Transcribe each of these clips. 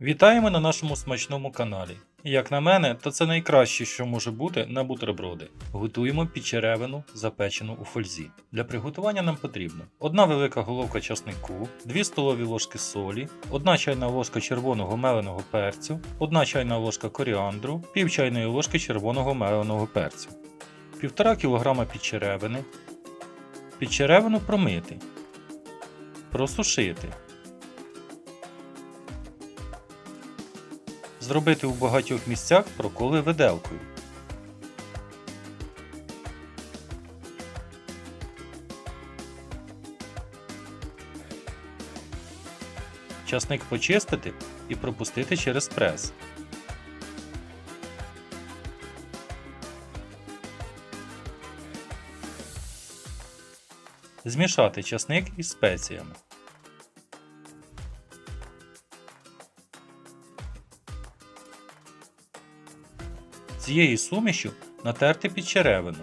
Вітаємо на нашому смачному каналі. Як на мене, то це найкраще, що може бути на бутерброди. Готуємо підчеревину, запечену у фользі. Для приготування нам потрібно 1 велика головка часнику, 2 столові ложки солі, 1 чайна ложка червоного меленого перцю, 1 чайна ложка коріандру, пів чайної ложки червоного меленого перцю, 1,5 кг підчеревини, підчеревину промити, просушити. Зробити у багатьох місцях проколи виделкою. Часник почистити і пропустити через прес. Змішати часник із спеціями. Цією сумішю натерти підчеревину.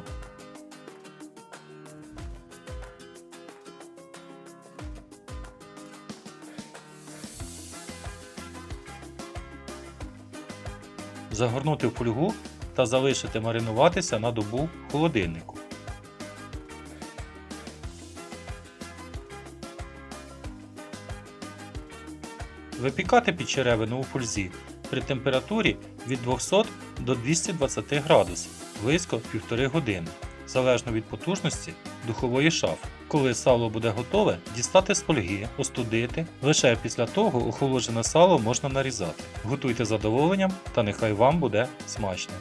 Загорнути в фольгу та залишити маринуватися на добу в холодильнику. Випікати підчеревину у фользі при температурі від 200 до 220 градусів близько 1,5 години, залежно від потужності духової шафи. Коли сало буде готове, дістати з фольги, остудити. Лише після того охолоджене сало можна нарізати. Готуйте задоволенням та нехай вам буде смачно.